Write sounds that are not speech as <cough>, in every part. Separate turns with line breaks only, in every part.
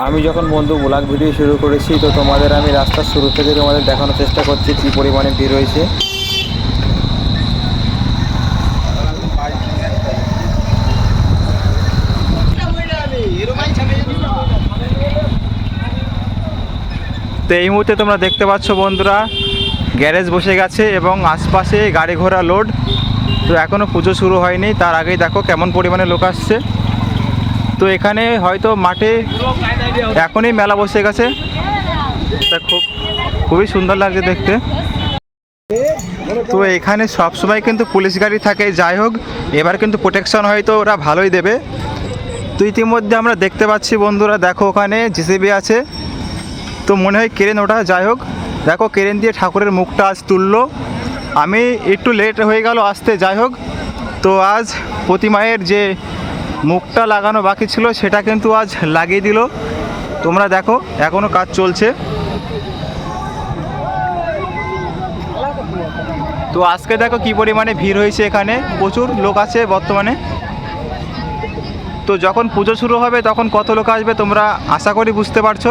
আমি যখন বন্ধু ব্লগ ভিডিও শুরু করেছি, তো তোমাদের আমি রাস্তার শুরু থেকে তোমাদের দেখানোর চেষ্টা করছি কী পরিমাণে ভিড় হয়েছে। তো এই মুহূর্তে তোমরা দেখতে পাচ্ছ বন্ধুরা, গ্যারেজ বসে গেছে এবং আশপাশে গাড়ি ঘোড়া লোড। তো এখনও পুজো শুরু হয়নি, তার আগেই দেখো কেমন পরিমাণে লোক আসছে। তো এখানে হয়তো মাঠে এখনই মেলা বসে গেছে। খুব খুবই সুন্দর লাগছে দেখতে। তো এখানে সব সময় কিন্তু পুলিশ গাড়ি থাকে। যাই হোক, এবার কিন্তু প্রোটেকশন হয়তো ওরা ভালোই দেবে। তো ইতিমধ্যে আমরা দেখতে পাচ্ছি বন্ধুরা, দেখো ওখানে জিসিবি আছে। তো মনে হয় কেরেন ওটা যাই হোক, দেখো কেরেন দিয়ে ঠাকুরের মুখটা আজ তুললো। আমি একটু লেট হয়ে গেল আসতে, যাই হোক। তো আজ প্রতিমায়ের যে মুখটা লাগানো বাকি ছিল, সেটা কিন্তু আজ লাগিয়ে দিল। তোমরা দেখো এখনও কাজ চলছে। তো আজকে দেখো কি পরিমাণে ভিড় হয়েছে এখানে, প্রচুর লোক আছে বর্তমানে। তো যখন পুজো শুরু হবে, তখন কত লোক আসবে তোমরা আশা করি বুঝতে পারছ।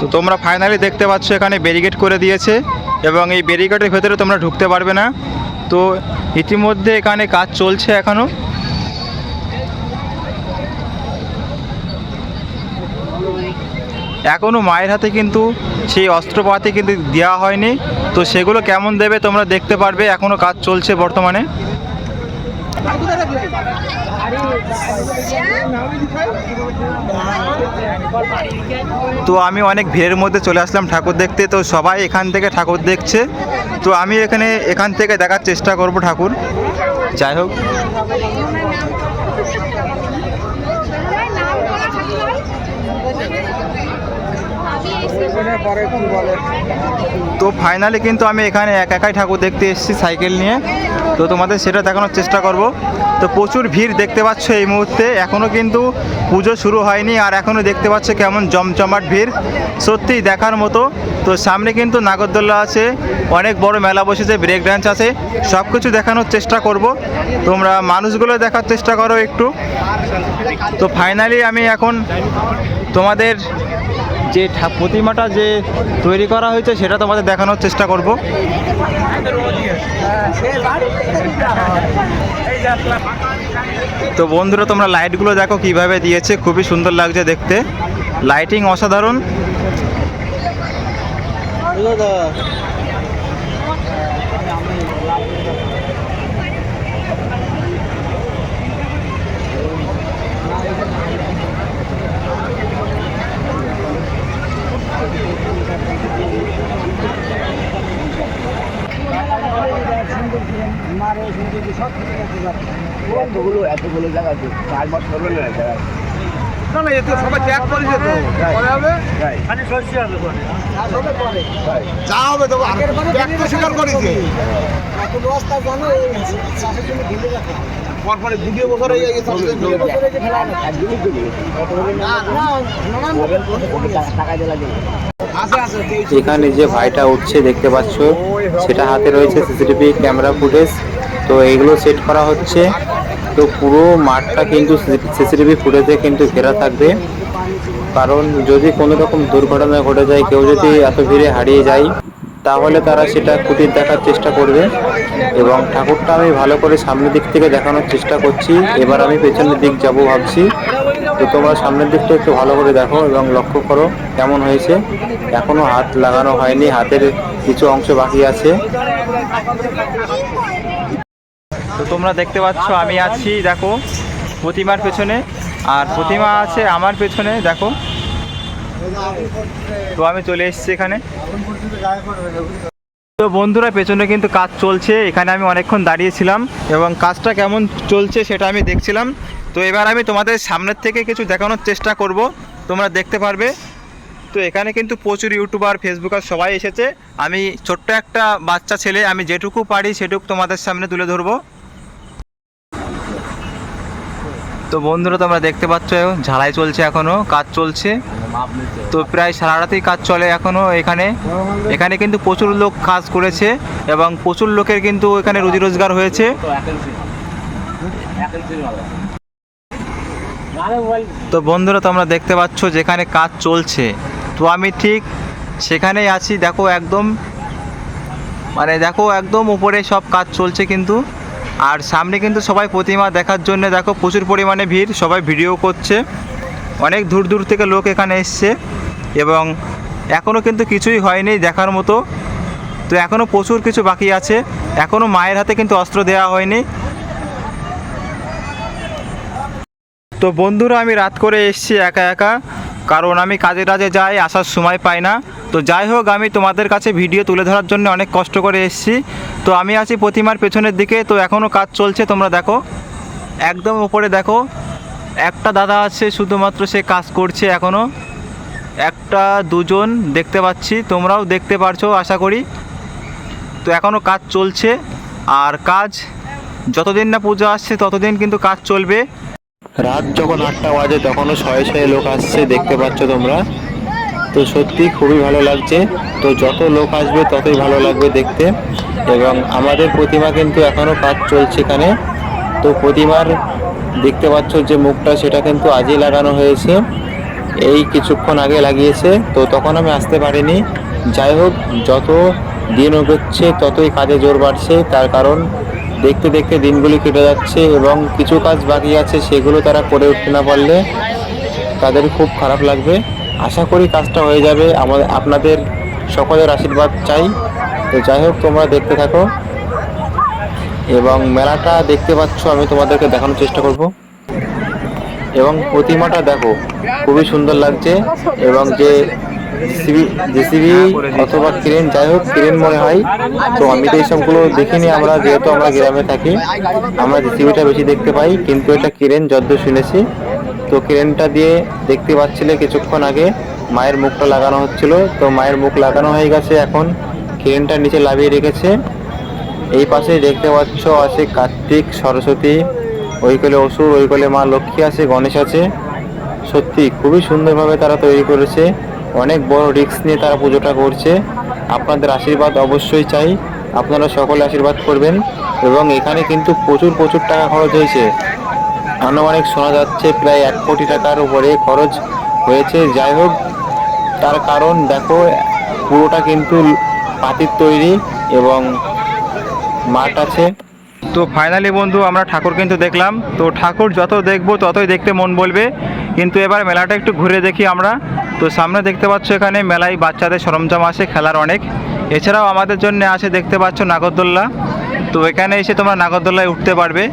তো তোমরা ফাইনালি দেখতে পাচ্ছ এখানে ব্যারিকেড করে দিয়েছে এবং এই ব্যারিকেডের ভেতরে তোমরা ঢুকতে পারবে না। তো ইতিমধ্যে এখানে কাজ চলছে এখনও এখনও মায়ের হাতে কিন্তু সেই অস্ত্রপাতি কিন্তু দেওয়া হয়নি। তো সেগুলো কেমন দেবে তোমরা দেখতে পারবে। এখনও কাজ চলছে বর্তমানে। তো আমি অনেক ভিড়ের মধ্যে চলে আসলাম ঠাকুর দেখতে। তো সবাই এখান থেকে ঠাকুর দেখছে। তো আমি এখানে এখান থেকে দেখার চেষ্টা করব ঠাকুর। যাই হোক। তো ফাইনালি কিন্তু আমি এখানে এক একাই ঠাকুর দেখতে এসেছি সাইকেল নিয়ে। তো তোমাদের সেটা দেখানোর চেষ্টা করব। তো প্রচুর ভিড় দেখতে পাচ্ছ এই মুহূর্তে। এখনও কিন্তু পুজো শুরু হয়নি আর এখনও দেখতে পাচ্ছ কেমন জমজমাট ভিড়। সত্যিই দেখার মতো। তো সামনে কিন্তু নাগরদোল্লা আছে। অনেক বড় মেলা বসেছে ব্রেক ডান্স আছে। সব কিছু দেখানোর চেষ্টা করব। তোমরা মানুষগুলো দেখার চেষ্টা করো একটু। তো ফাইনালি আমি এখন তোমাদের যে প্রতিমাটা যে তৈরি করা হয়েছে, সেটা তোমাদের দেখানোর চেষ্টা করব। তো বন্ধুরা, তোমরা লাইটগুলো দেখো কীভাবে দিয়েছে। খুবই সুন্দর লাগছে দেখতে। লাইটিং অসাধারণ।
এতগুলো এতগুলো জায়গা আছে চার মাস হলো না জায়গা
না না এ সবাই ত্যাগ করেছে তো পরে হবে যা হবে তো ত্যাগ তো স্বীকার করেছে পরপরে দ্বিতীয় বছর হয়ে গেছে
একদিনই চলে গেছে টাকা দিয়ে লাগে
এখানে যে ভাইটা উঠছে দেখতে পাচ্ছ সেটা হাতে রয়েছে সিসিটিভি ক্যামেরা ফুটেজ তো এইগুলো সেট করা হচ্ছে তো পুরো মাঠটা কিন্তু সিসিটিভি ফুটেজে কিন্তু ঘেরা থাকবে। কারণ যদি কোনো রকম দুর্ঘটনা ঘটে যায়, কেউ যদি এত ভিড়ে হারিয়ে যায়, তাহলে তারা সেটা কুটির দেখার চেষ্টা করবে এবং ঠাকুরটা আমি ভালো করে সামনের দিক থেকে দেখানোর চেষ্টা করছি। এবার আমি পেছনের দিক যাব ভাবছি। তো তোমরা সামনের দিকটা একটু ভালো করে দেখো এবং লক্ষ্য করো কেমন হয়েছে। এখনও হাত লাগানো হয়নি, হাতের কিছু অংশ বাকি আছে। তো তোমরা দেখতে পাচ্ছ, আমি আছি, দেখো, প্রতিমার পেছনে। আর প্রতিমা আছে আমার পেছনে, দেখো। তো আমি চলে এসেছি এখানে। তো বন্ধুরা, পেছনে কিন্তু কাজ চলছে। এখানে আমি অনেকক্ষণ দাঁড়িয়েছিলাম এবং কাজটা কেমন চলছে সেটা আমি দেখছিলাম। তো এবার আমি তোমাদের সামনের থেকে কিছু দেখানোর চেষ্টা করব। তোমরা দেখতে পারবে। তো এখানে কিন্তু প্রচুর ইউটিউবার, ফেসবুকার সবাই এসেছে। আমি ছোট্ট একটা বাচ্চা ছেলে, আমি যেটুকু পারি সেটুকু তোমাদের সামনে তুলে ধরবো। তো বন্ধুরা, তোমরা দেখতে পাচ্ছ, ঝালাই চলছে এখনও, কাজ চলছে। তো প্রায় সারা রাতেই কাজ চলে এখনও এখানে। এখানে কিন্তু প্রচুর লোক কাজ করেছে এবং প্রচুর লোকের কিন্তু এখানে রুজি রোজগার হয়েছে। তো বন্ধুরা, তোমরা দেখতে পাচ্ছ যেখানে কাজ চলছে। তো আমি ঠিক সেখানেই আছি। দেখো একদম মানে দেখো একদম উপরে সব কাজ চলছে কিন্তু। আর সামনে কিন্তু সবাই প্রতিমা দেখার জন্য দেখো প্রচুর পরিমাণে ভিড়, সবাই ভিডিও করছে। অনেক দূর দূর থেকে লোক এখানে এসছে এবং এখনও কিন্তু কিছুই হয়নি দেখার মতো। তো এখনও প্রচুর কিছু বাকি আছে। এখনও মায়ের হাতে কিন্তু অস্ত্র দেওয়া হয়নি। তো বন্ধুরা, আমি রাত করে এসেছি একা একা। কারণ আমি কাজে টাজে যাই, আসার সময় পাই না। তো যাই হোক, আমি তোমাদের কাছে ভিডিও তুলে ধরার জন্য অনেক কষ্ট করে এসেছি। তো আমি আছি প্রতিমার পেছনের দিকে, তো এখনও কাজ চলছে, তোমরা দেখো। একদম উপরে দেখো, একটা দাদা আছে, শুধুমাত্র সে কাজ করছে এখনও একটা, দুজন দেখতে পাচ্ছি, তোমরাও দেখতে পারছ, আশা করি। তো এখনও কাজ চলছে, আর কাজ যতদিন না পুজো আসছে, ততদিন কিন্তু কাজ চলবে। রাত যখন আটটা বাজে, তখনও শয়ে শয়ে লোক আসছে, দেখতে পাচ্ছ তোমরা। তো সত্যি খুবই ভালো লাগছে। তো যত লোক আসবে, ততই ভালো লাগবে দেখতে। এবং আমাদের প্রতিমা কিন্তু এখনও কাজ চলছে এখানে। তো প্রতিমার দেখতে পাচ্ছ যে মুখটা, সেটা কিন্তু আজই লাগানো হয়েছে। এই কিছুক্ষণ আগে লাগিয়েছে। তো তখন আমি আসতে পারিনি। যাই হোক, যত দিন এগোচ্ছে ততই কাজে জোর বাড়ছে। তার কারণ দেখতে দেখতে দিনগুলি কেটে যাচ্ছে এবং কিছু কাজ বাকি আছে, সেগুলো তারা করে উঠতে না পারলে তাদের খুব খারাপ লাগবে। আশা করি কাজটা হয়ে যাবে। আমাদের, আপনাদের সকলের আশীর্বাদ চাই। তো যাই হোক, তোমরা দেখতে থাকো। এবং মেলাটা দেখতে পাচ্ছ, আমি তোমাদেরকে দেখানোর চেষ্টা করব। এবং প্রতিমাটা দেখো, খুবই সুন্দর লাগছে। এবং যে জেসিবি অথবা ক্রেন, যাই হোক, ক্রেন মনে হয়। তো আমি তো এইসবগুলো দেখিনি, আমরা যেহেতু আমরা গ্রামে থাকি, আমরা জেসিবিটা বেশি দেখতে পাই, কিন্তু এটা ক্রেন যদ্দূর শুনেছি। তো ক্রেনটা দিয়ে দেখতে পাচ্ছিলে কিছুক্ষণ আগে, মায়ের মুখটা লাগানো হচ্ছিল। তো মায়ের মুখ লাগানো হয়ে গেছে এখন, ক্রেনটা নিচে লাভিয়ে রেখেছে। এই পাশে দেখতে পাচ্ছ, আছে কার্তিক, সরস্বতী, ওই কোলে অসুর, ওই কোলে মা লক্ষ্মী আছে, গণেশ আছে। সত্যি, খুবই সুন্দরভাবে তারা তৈরি করেছে। অনেক বড় রিস্ক নিয়ে তারা পুজোটা করছে। আপনাদের আশীর্বাদ অবশ্যই চাই। আপনারা সকলে আশীর্বাদ করবেন এবং এখানে কিন্তু প্রচুর প্রচুর টাকা খরচ হয়েছে। আনুমানিক শোনা যাচ্ছে প্রায় এক কোটি টাকার উপরে খরচ হয়েছে। যাই হোক, তার কারণ দেখো, পুরোটা কিন্তু পাতির তৈরি এবং মাঠ আছে। তো ফাইনালি বন্ধু, আমরা ঠাকুর কিন্তু দেখলাম। তো ঠাকুর যত দেখব ততই দেখতে মন বলবে। কিন্তু এবার মেলাটা একটু ঘুরে দেখি আমরা। তো সামনে দেখতে পাচ্ছ এখানে মেলায় বাচ্চাদের সরঞ্জাম আছে খেলার অনেক। এছাড়াও আমাদের জন্য আছে দেখতে পাচ্ছ নাগরদোল্লা। তো এখানে এসে তোমরা নাগরদোল্লায় উঠতে পারবে।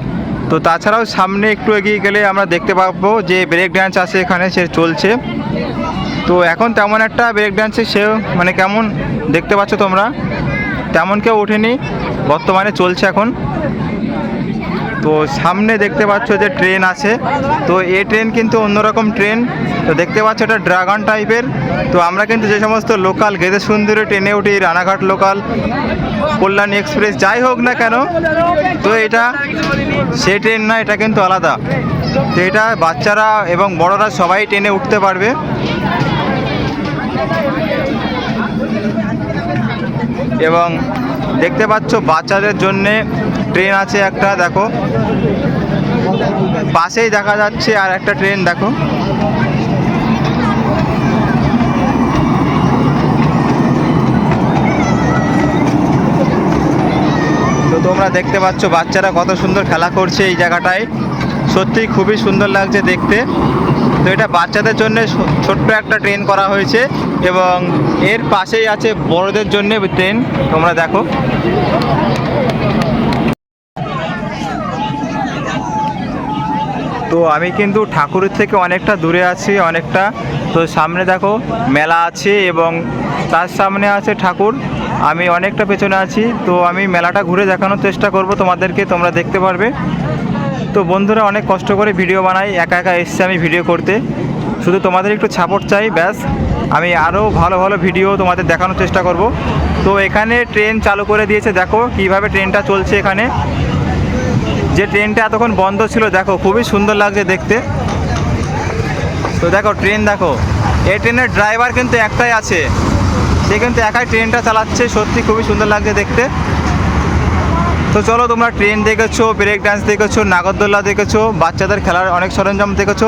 তো তাছাড়াও সামনে একটু এগিয়ে গেলে আমরা দেখতে পাবো যে ব্রেক ডান্স আছে এখানে, সে চলছে। তো এখন তেমন একটা ব্রেক ডান্সে সে মানে কেমন দেখতে পাচ্ছ তোমরা? তেমন কেউ ওঠেনি, বর্তমানে চলছে এখন। তো সামনে দেখতে পাচ্ছ যে ট্রেন আছে। তো এই ট্রেন কিন্তু অন্যরকম ট্রেন। তো দেখতে পাচ্ছ এটা ড্রাগন টাইপের। তো আমরা কিন্তু যে সমস্ত লোকাল গেদে সুন্দরে ট্রেনে উঠি, রানাঘাট লোকাল, কল্যাণী এক্সপ্রেস, যাই হোক না কেন, তো এটা সে ট্রেন না, এটা কিন্তু আলাদা। তো এটা বাচ্চারা এবং বড়রা সবাই ট্রেনে উঠতে পারবে। এবং দেখতে পাচ্ছ, বাচ্চাদের জন্যে ট্রেন আছে একটা, দেখো। পাশেই দেখা যাচ্ছে আর একটা ট্রেন, দেখো। তো তোমরা দেখতে পাচ্ছ, বাচ্চারা কত সুন্দর খেলা করছে এই জায়গাটায়। সত্যি খুবই সুন্দর লাগছে দেখতে। তো এটা বাচ্চাদের জন্য ছোট্ট একটা ট্রেন করা হয়েছে এবং এর পাশেই আছে বড়দের জন্য ট্রেন তোমরা দেখো। তো আমি কিন্তু ঠাকুরের থেকে অনেকটা দূরে আছি, অনেকটা। তো সামনে দেখো, মেলা আছে এবং তার সামনে আছে ঠাকুর। আমি অনেকটা পেছনে আছি। তো আমি মেলাটা ঘুরে দেখানোর চেষ্টা করব। তোমাদেরকে তোমরা দেখতে পারবে। তো বন্ধুরা অনেক কষ্ট করে ভিডিও বানাই, একা একা এসছে আমি ভিডিও করতে। শুধু তোমাদের একটু সাপোর্ট চাই, ব্যাস। আমি আরও ভালো ভালো ভিডিও তোমাদের দেখানোর চেষ্টা করব। তো এখানে ট্রেন চালু করে দিয়েছে, দেখো কীভাবে ট্রেনটা চলছে এখানে। যে ট্রেনটা এতক্ষণ বন্ধ ছিল, দেখো খুবই সুন্দর লাগছে দেখতে। তো দেখো ট্রেন দেখো এই ট্রেনের ড্রাইভার কিন্তু একটাই আছে। সে কিন্তু একাই ট্রেনটা চালাচ্ছে, সত্যি খুবই সুন্দর লাগছে দেখতে। তো চলো তোমরা ট্রেন দেখেছ ব্রেক ডান্স দেখেছ নাগরদোল্লা দেখেছ, বাচ্চাদের খেলার অনেক সরঞ্জাম দেখেছ।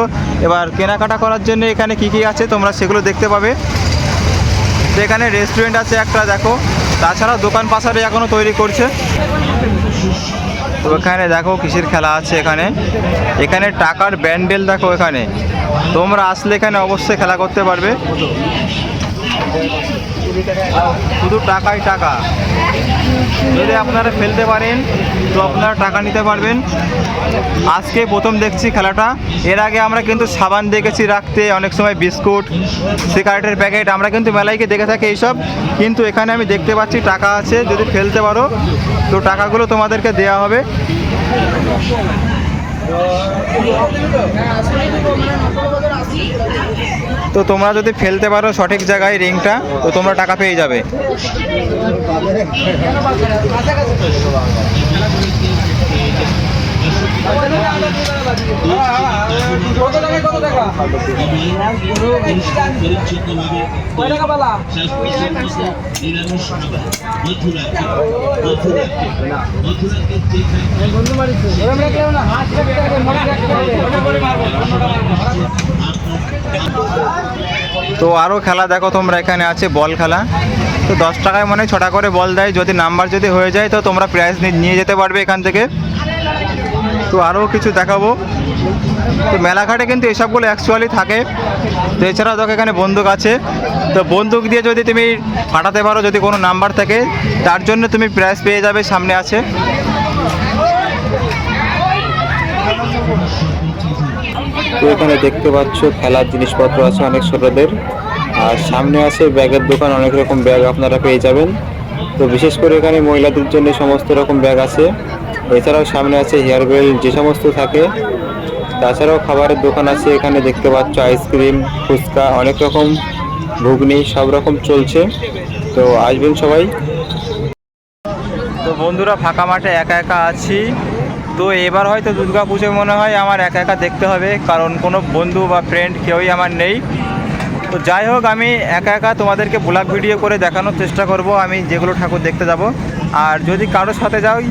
এবার কেনাকাটা করার জন্য এখানে কি কি আছে তোমরা সেগুলো দেখতে পাবে। তো এখানে রেস্টুরেন্ট আছে একটা, দেখো। তাছাড়া দোকান পাশারে এখনও তৈরি করছে। তো এখানে দেখো কিসের খেলা আছে এখানে। এখানে টাকার ব্যান্ডেল দেখো এখানে। তোমরা আসলে এখানে অবশ্যই খেলা করতে পারবে। শুধু টাকাই টাকা। যদি আপনারা ফেলতে পারেন, তো আপনারা টাকা নিতে পারবেন। আজকে প্রথম দেখছি খেলাটা। এর আগে আমরা কিন্তু সাবান দেখেছি রাখতে, অনেক সময় বিস্কুট, সিগারেটের প্যাকেট, আমরা কিন্তু মেলাইকে দেখে থাকি এইসব। কিন্তু এখানে আমি দেখতে পাচ্ছি টাকা আছে, যদি ফেলতে পারো, তো টাকাগুলো তোমাদেরকে দেওয়া হবে। তো তোমরা যদি ফেলতে পারো সঠিক জায়গায় রিংটা তো তোমরা টাকা পেয়ে যাবে। তো আরও খেলা দেখো, তোমরা এখানে আছে বল খেলা। তো দশ টাকায় মানে ছটা করে বল দেয়, যদি নাম্বার যদি হয়ে যায়, তো তোমরা প্রাইজ নিয়ে যেতে পারবে এখান থেকে। তো আরও কিছু দেখাবো। তো মেলাঘাটে কিন্তু এসবগুলো অ্যাকচুয়ালি থাকে। তো এছাড়াও দেখো এখানে বন্দুক আছে। তো বন্দুক দিয়ে যদি তুমি ফাটাতে পারো, যদি কোনো নাম্বার থাকে, তার জন্য তুমি প্রাইজ পেয়ে যাবে, সামনে আছে। তো এখানে দেখতে পাচ্ছ, খেলার জিনিসপত্র আছে অনেক ছোটদের। আর সামনে আছে ব্যাগের দোকান, অনেক রকম ব্যাগ আপনারা পেয়ে যাবেন। তো বিশেষ করে এখানে মহিলাদের জন্য সমস্ত রকম ব্যাগ আছে। এছাড়াও সামনে আছে হেয়ার বেল্ট যে সমস্ত থাকে। তাছাড়াও খাবারের দোকান আছে, এখানে দেখতে পাচ্ছ আইসক্রিম, ফুচকা, অনেক রকম ঘুগনি, সব রকম চলছে। তো আসবেন সবাই। তো বন্ধুরা, ফাঁকা মাঠে একা একা আছি। তো এবার হয়তো দুর্গা পুজো মনে হয় আমার একা একা দেখতে হবে, কারণ কোনো বন্ধু বা ফ্রেন্ড কেউই আমার নেই। তো যাই হোক, আমি একা একা তোমাদেরকে ব্লগ ভিডিও করে দেখানোর চেষ্টা করব। আমি যেগুলো ঠাকুর দেখতে যাব। আর যদি কারোর সাথে যাই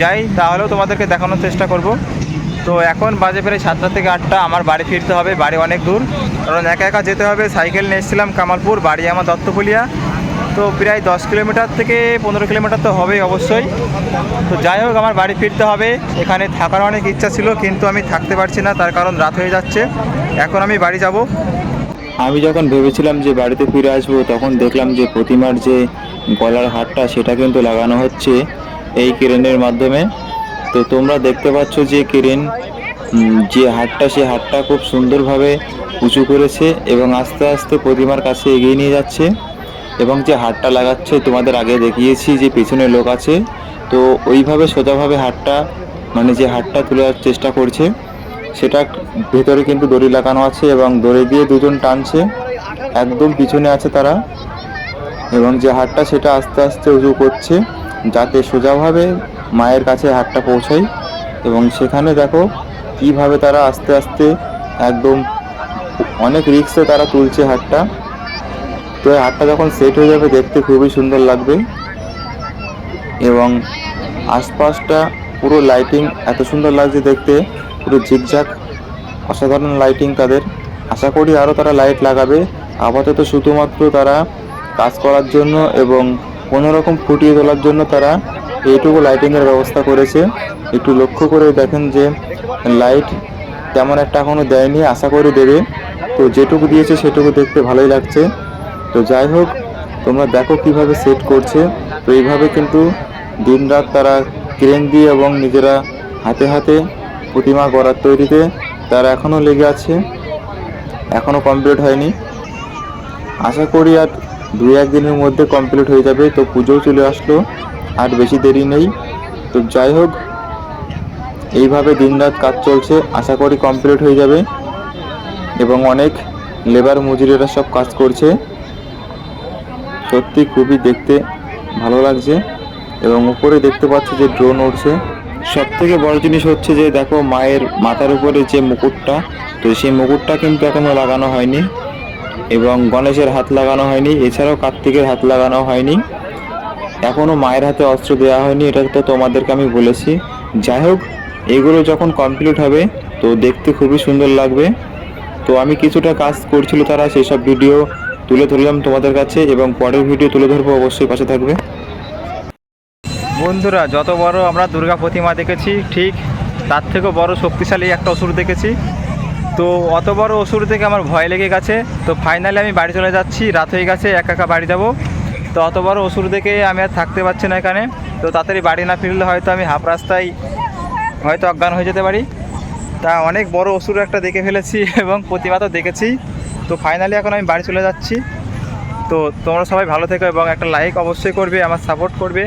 যাই, তাহলেও তোমাদেরকে দেখানোর চেষ্টা করব। তো এখন বাজে প্রায় সাতটা থেকে আটটা, আমার বাড়ি ফিরতে হবে, বাড়ি অনেক দূর। কারণ একা একা যেতে হবে, সাইকেল নিয়ে এসেছিলাম কামালপুর, বাড়ি আমার দত্তপুলিয়া। তো প্রায় দশ কিলোমিটার থেকে পনেরো কিলোমিটার তো হবেই অবশ্যই। তো যাই হোক, আমার বাড়ি ফিরতে হবে। এখানে থাকার অনেক ইচ্ছা ছিল, কিন্তু আমি থাকতে পারছি না, তার কারণ রাত হয়ে যাচ্ছে। এখন আমি বাড়ি যাব। আমি যখন ভেবেছিলাম যে বাড়িতে ফিরে আসব, তখন দেখলাম যে প্রতিমার যে গলার হারটা, সেটা কিন্তু লাগানো হচ্ছে। এই ক্রেনের মাধ্যমে। তো তোমরা দেখতে পাচ্ছ যে ক্রেন যে হাটটা সে হাটটা খুব সুন্দরভাবে উঁচু করেছে এবং আস্তে আস্তে প্রতিমার কাছে এগিয়ে নিয়ে যাচ্ছে এবং যে হাটটা লাগাচ্ছে, তোমাদের আগে দেখিয়েছি যে পেছনে লোক আছে। তো ওইভাবে সোজাভাবে হাটটা মানে যে হাটটা তোলার চেষ্টা করছে, সেটা ভেতরে কিন্তু দড়ি লাগানো আছে এবং দড়ি দিয়ে দুজন টানছে। একদম পিছনে আছে তারা এবং যে হাটটা সেটা আস্তে আস্তে উঁচু করছে। যাতে সোজাভাবে মায়ের কাছে হাটটা পৌঁছায় এবং সেখানে দেখো কীভাবে তারা আস্তে আস্তে একদম অনেক রিক্সে তারা তুলছে হাটটা তো হাটটা যখন সেট হয়ে যাবে দেখতে খুবই সুন্দর লাগবে। এবং আশপাশটা পুরো লাইটিং এত সুন্দর লাগছে দেখতে, পুরো ঝিকঝাক অসাধারণ লাইটিং তাদের। আশা করি আরও তারা লাইট লাগাবে। আপাতত শুধুমাত্র তারা কাজ করার জন্য এবং কোনো রকম ফুটিয়ে তোলার জন্য তারা এইটুকু লাইটিংয়ের ব্যবস্থা করেছে। একটু লক্ষ্য করে দেখেন যে লাইট তেমন একটা এখনও দেয়নি, আশা করি দেবে। তো যেটুকু দিয়েছে সেটুকু দেখতে ভালোই লাগছে। তো যাই হোক, তোমরা দেখো কীভাবে সেট করছে। তো এইভাবে কিন্তু দিনরাত তারা ক্রেন দিয়ে এবং নিজেরা হাতে হাতে প্রতিমা গড়ার তৈরিতে তারা এখনও লেগে আছে। এখনও কমপ্লিট হয়নি। আশা করি আর দুই একদিনের মধ্যে কমপ্লিট হয়ে যাবে, তো পুজোও চলে আসলো, আর বেশি দেরি নেই। তো যাই হোক, এইভাবে দিনরাত কাজ চলছে, আশা করি কমপ্লিট হয়ে যাবে। এবং অনেক লেবার মজুরিরা সব কাজ করছে। সত্যি খুবই দেখতে ভালো লাগছে, এবং উপরে দেখতে পাচ্ছি যে ড্রোন উঠছে সব থেকে বড় জিনিস হচ্ছে যে, দেখো মায়ের মাথার উপরে যে মুকুটটা, তো সেই মুকুটটা কিন্তু এখনও লাগানো হয়নি। এবং গণেশের হাত লাগানো হয়নি, এছাড়াও কার্তিকের হাত লাগানো হয়নি। এখনও মায়ের হাতে অস্ত্র দেওয়া হয়নি, এটা তো তোমাদেরকে আমি বলেছি। যাই হোক, এগুলো যখন কমপ্লিট হবে, তো দেখতে খুবই সুন্দর লাগবে। তো আমি কিছুটা কাজ করছিল তারা সেই সব ভিডিও তুলে ধরলাম তোমাদের কাছে এবং পরের ভিডিও তুলে ধরবো, অবশ্যই পাশে থাকবে। বন্ধুরা, যত বড় আমরা দুর্গা প্রতিমা দেখেছি, ঠিক তার থেকেও বড় শক্তিশালী একটা অসুর দেখেছি। তো অত বড় অসুর থেকে আমার ভয় লেগে গেছে। তো ফাইনালি আমি বাড়ি চলে যাচ্ছি, রাত হয়ে গেছে, একা একা বাড়ি যাব। তো অত বড় অসুর দেখে আমি আর থাকতে পারছি না এখানে। তো তাড়াতাড়ি বাড়ি না ফিরলে হয়তো আমি হাফ রাস্তায় হয়তো অজ্ঞান হয়ে যেতে পারি। তা অনেক বড় অসুর একটা দেখে ফেলেছি <laughs> এবং প্রতিমা তো দেখেছি। তো ফাইনালি এখন আমি বাড়ি চলে যাচ্ছি। তো তোমরা সবাই ভালো থেকো এবং একটা লাইক অবশ্যই করবে, আমার সাপোর্ট করবে।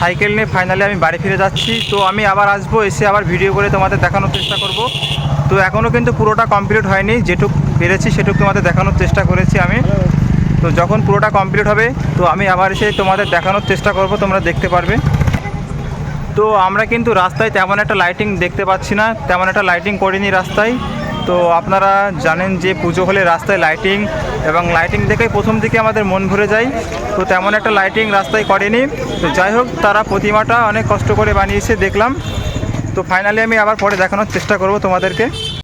সাইকেল নিয়ে ফাইনালি আমি বাড়ি ফিরে যাচ্ছি। তো আমি আবার আসব, এসে আবার ভিডিও করে তোমাদের দেখানোর চেষ্টা করব। তো এখনও কিন্তু পুরোটা কমপ্লিট হয়নি, যেটুক পেরেছি সেটুকু তোমাদের দেখানোর চেষ্টা করেছি আমি। তো যখন পুরোটা কমপ্লিট হবে, তো আমি আবার এসে তোমাদের দেখানোর চেষ্টা করব, তোমরা দেখতে পারবে। তো আমরা কিন্তু রাস্তায় তেমন একটা লাইটিং দেখতে পাচ্ছি না, তেমন একটা লাইটিং করিনি রাস্তায়। তো আপনারা জানেন যে পুজো হলে রাস্তায় লাইটিং এবং লাইটিং দেখেই প্রথম দিকে আমাদের মন ভরে যায়। তো তেমন একটা লাইটিং রাস্তায় করেনি। তো যাই হোক, তারা প্রতিমাটা অনেক কষ্ট করে বানিয়েছে, দেখলাম। তো ফাইনালি আমি আবার পরে দেখানোর চেষ্টা করব তোমাদেরকে।